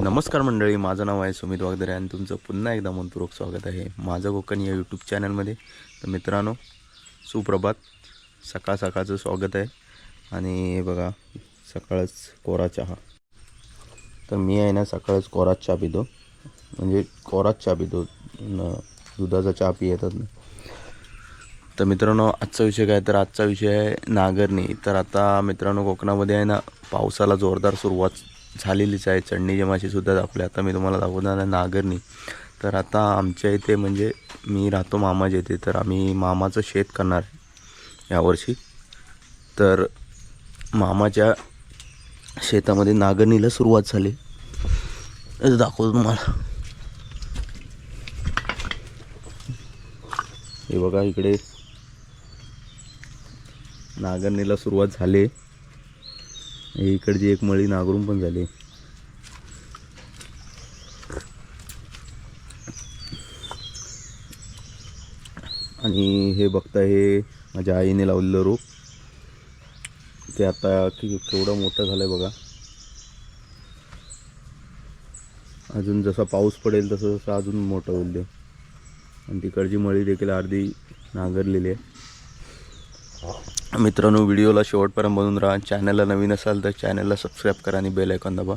नमस्कार मंडळी माझं नाव आहे सुमित वागदरे आणि तुमचं पुन्हा एकदा मनपूर्वक स्वागत आहे माझं कोकण या यूट्यूब चॅनलमध्ये तर मित्रांनो सुप्रभात. सकाळ सकाळचं स्वागत आहे. आणि हे बघा सकाळच कोरा चहा. तर मी आहे ना सकाळच कोराच चहा पितो. म्हणजे कोराच चहा पितो. न दुधाचा चहा पियेतात ना. तर मित्रांनो आजचा विषय काय? तर आजचा विषय आहे नागरणी. तर आता मित्रांनो कोकणामध्ये आहे ना पावसाला जोरदार सुरुवात झालेलीच आहे. चढणीचे मासेसुद्धा दाखवले आता मी तुम्हाला दाखवणार आहे नागरणी तर आता आमच्या इथे म्हणजे मी राहतो मामाच्या इथे. तर आम्ही मामाचं शेत करणार आहे यावर्षी. तर मामाच्या शेतामध्ये नागरणीला सुरुवात झाली. दाखवतो तुम्हाला. हे बघा इकडे. नागरणीला सुरुवात झाली. इकडची एक मळी नागरून पण झाली. आणि हे बघता हे माझ्या आईने लावलेलं रोप. ते आता केवढं मोठं झालं आहे बघा. अजून जसा पाऊस पडेल तसं तसं अजून मोठं होईल ते. आणि तिकडची मळी देखील अर्धी नांगरलेली आहे. मित्रांनो व्हिडिओला शेवटपर्यंत बनून राहा. चॅनलला नवीन असाल तर चॅनलला सबस्क्राईब करा आणि बेल ऐकून दाबा.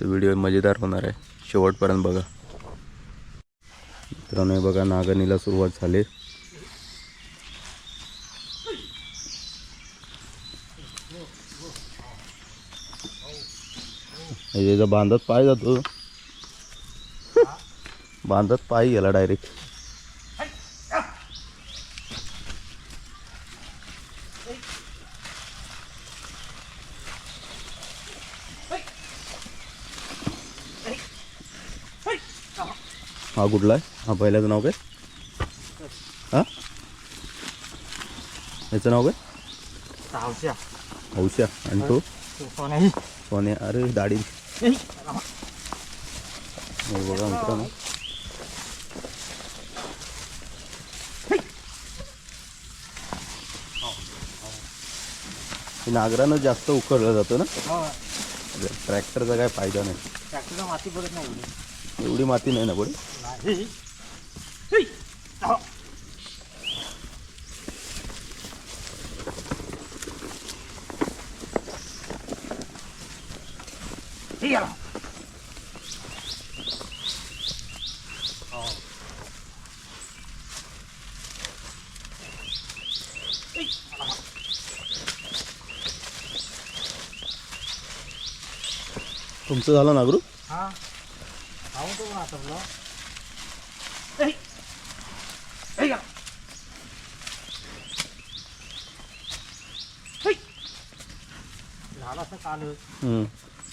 तर व्हिडिओ मजेदार होणार आहे. शेवटपर्यंत बघा. मित्रांनो हे बघा नागणीला सुरुवात झाली. बांधत पाय जातो. बांधत पाय गेला डायरेक्ट हा कुठला आहे? हा पहिल्याचं नाव काय? हा? याचं नाव काय? सावश्या. हौशा आणि तो? सोने अरे दाढी. हे. बघा मित्रांनो. नागरानं जास्त उकळलं जातं ना? ट्रॅक्टरचा काय फायदा नाही. ट्रॅक्टरला माती पडत नाही एवढी. माती नाही ना पडे नाही हे. अहो. हे गेला. हो. हे. तुमचं झालं नागरू हा खाऊन तो पण आता तुला हे. हे गेला. हे. झालं असं काल हम्म,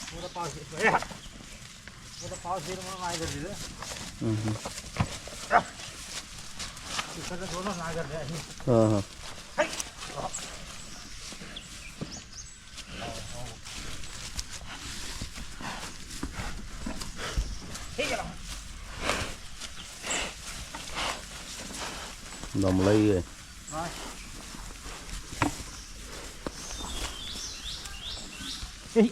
पुढं पाऊस येतो हे. पुढं पाऊस येईल म्हणून नाही दिलं हम्म, हम्म. तिकडचं दोनच नागर आहे हां हां हे गेला दमलाही आहे हा. हे.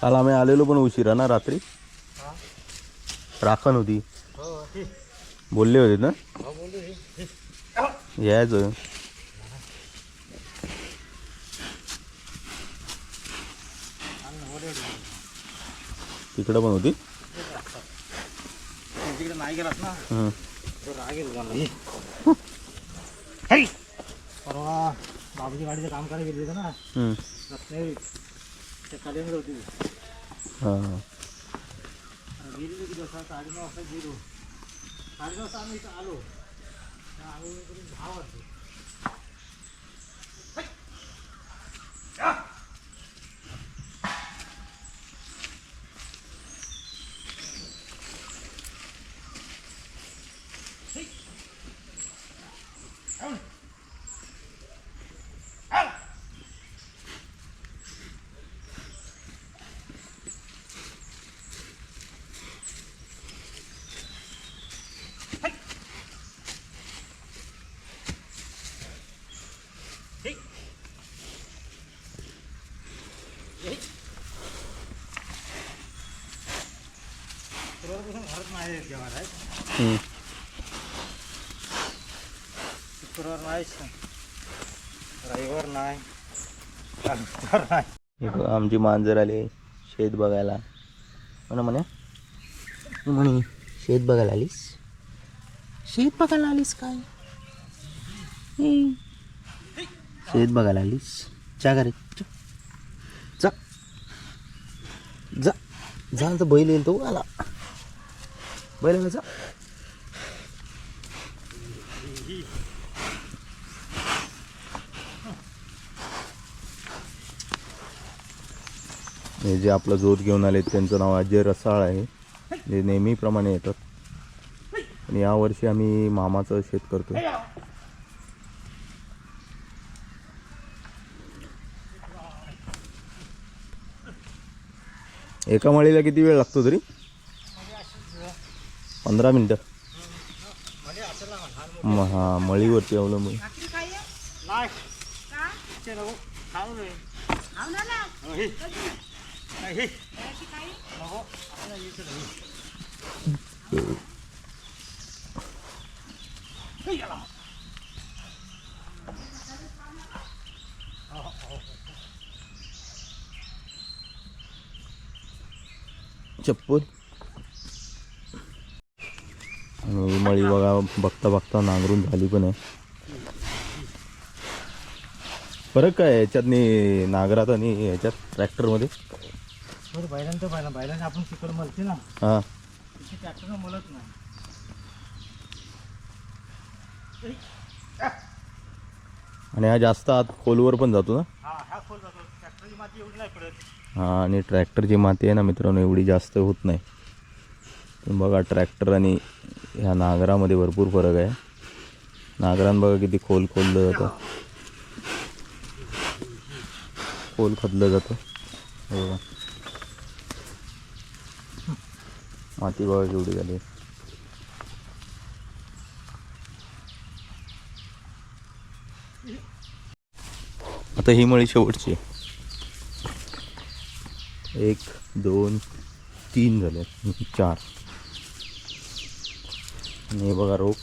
काल आम्ही आलेलो पण उशिरा ना रात्री. राखण होती. बोलले होते ना. यायचं. तिकडं पण होती तिकडे नाही गेलास ना. परवा बाबूजी गाडीचं काम करायला गेले होते ना त्या होती साडेनऊ वाजता गेलो साडेनऊ वाजता आम्ही इथं आलो तर आम्ही इकडून दहा शुक्रवारपासून घरात नाही येत जेवायला आहे. हम्म. शुक्रवार नाहीच रविवार नाही शनिवार नाही हे बघा, आमची मांजर आली शेत बघायला म्हणा म्हणे म्हणे शेत बघायला आलीस शेत बघायला आलीस काय हम्म. शेत बघायला आलीस चा घरी जा जा जा तर बैल येईल तो आला बैल जा हे जे आपलं जोत घेऊन आले त्यांचं नाव अजय रसाळ आहे. जे नेहमीप्रमाणे येतात. आणि यावर्षी आम्ही मामाचं शेत करतो एका मळीला किती वेळ लागतो तरी? पंधरा मिनटं. म- हा मळीवरती अवलंबून. चप्पल ते नको खाऊ नये हो, हे. नाही, हे. नको आपल्याला यायचं नाही. हे गेला. चप्पल आणि मळी बघा बघता बघता नांगरून झाली पण आहे. फरक काय आहे याच्यातनी नांगरात आणि ह्याच्यात ट्रॅक्टरमध्ये? बरं बैलांचं बैला बैलांना आपण चिकन मलते ना. हां. तिथे ट्रॅक्टरनं मलत नाही. आणि हा जास्त आत खोलवर पण जातो ना? हा हा खोल जातो. ट्रॅक्टरची माती एवढी नाही पडत. हा आणि ट्रॅक्टरची माती आहे ना मित्रांनो एवढी जास्त होत नाही. बघा ट्रॅक्टर आणि ह्या नांगरामध्ये भरपूर फरक आहे. नांगरान बघा किती खोल खोललं जातं. खोल खदलं जातं. बघा. माती बघा केवढी झाली. आता ही मळी शेवटची. एक दोन तीन झाले. चार. आणि हे बघा रोप.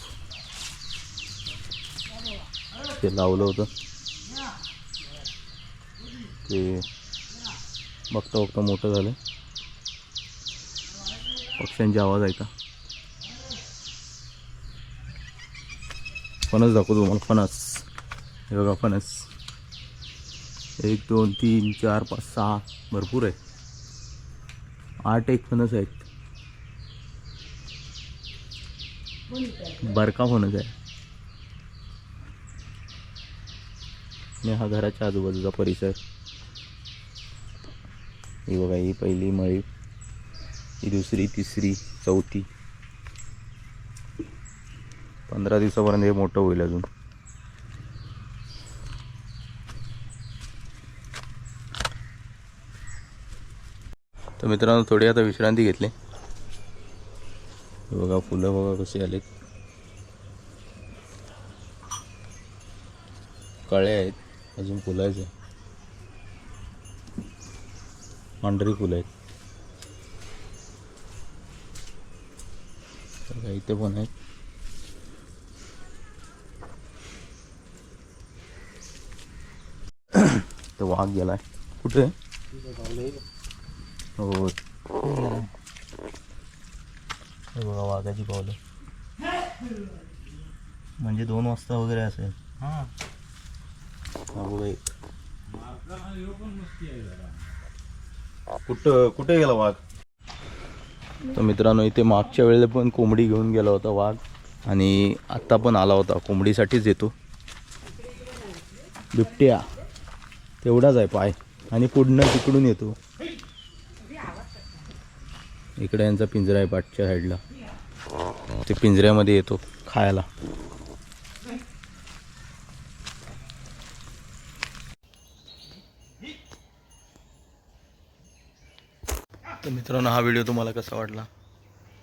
ते लावलं होतं. ते बघता बघता मोठं झालं पक्ष्यांचे आवाज ऐका. फणस दाखवतो तुम्हाला फणस. हे बघा फणस. एक दोन तीन चार पाच सहा. भरपूर आहे. आठ एक फणस आहेत. बरका फणस आहे आणि हा घराच्या आजूबाजूचा परिसर. ही बघा ही पहिली मळी. ही दुसरी तिसरी चौथी. पंधरा दिवसापर्यंत हे मोठं होईल अजून. तर मित्रांनो थोडी आता विश्रांती घेतली. बघा फुलं बघा कशी आलीत. कळे आहेत अजून फुलायचे पांढरी फुलं आहेत. इथे पण आहेत. तर वाघ गेलाय. कुठे? हो. हे बघा वाघाची पावलं. म्हणजे दोन वाजता वगैरे असेल. हा. हा बघा एक. कुठं कुठे गेला वाघ? तर मित्रांनो इथे मागच्या वेळेला पण कोंबडी घेऊन गेला होता वाघ. आणि आत्ता पण आला होता. कोंबडीसाठीच येतो. बिबट्या. तेवढाच आहे पाय. आणि पुढनं तिकडून येतो. इकडे यांचा पिंजरा आहे पाठच्या साईडला. ते पिंजऱ्यामध्ये येतो खायला. तर मित्रांनो हा व्हिडिओ तुम्हाला कसा वाटला?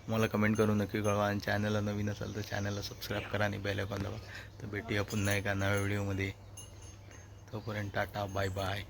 मला कमेंट करून नक्की कळवा आणि चॅनलला नवीन असाल तर चॅनलला सबस्क्राईब करा आणि बेल आयकॉन दाबा. तर भेटूया पुन्हा एका नव्या व्हिडिओमध्ये. तोपर्यंत टाटा बाय बाय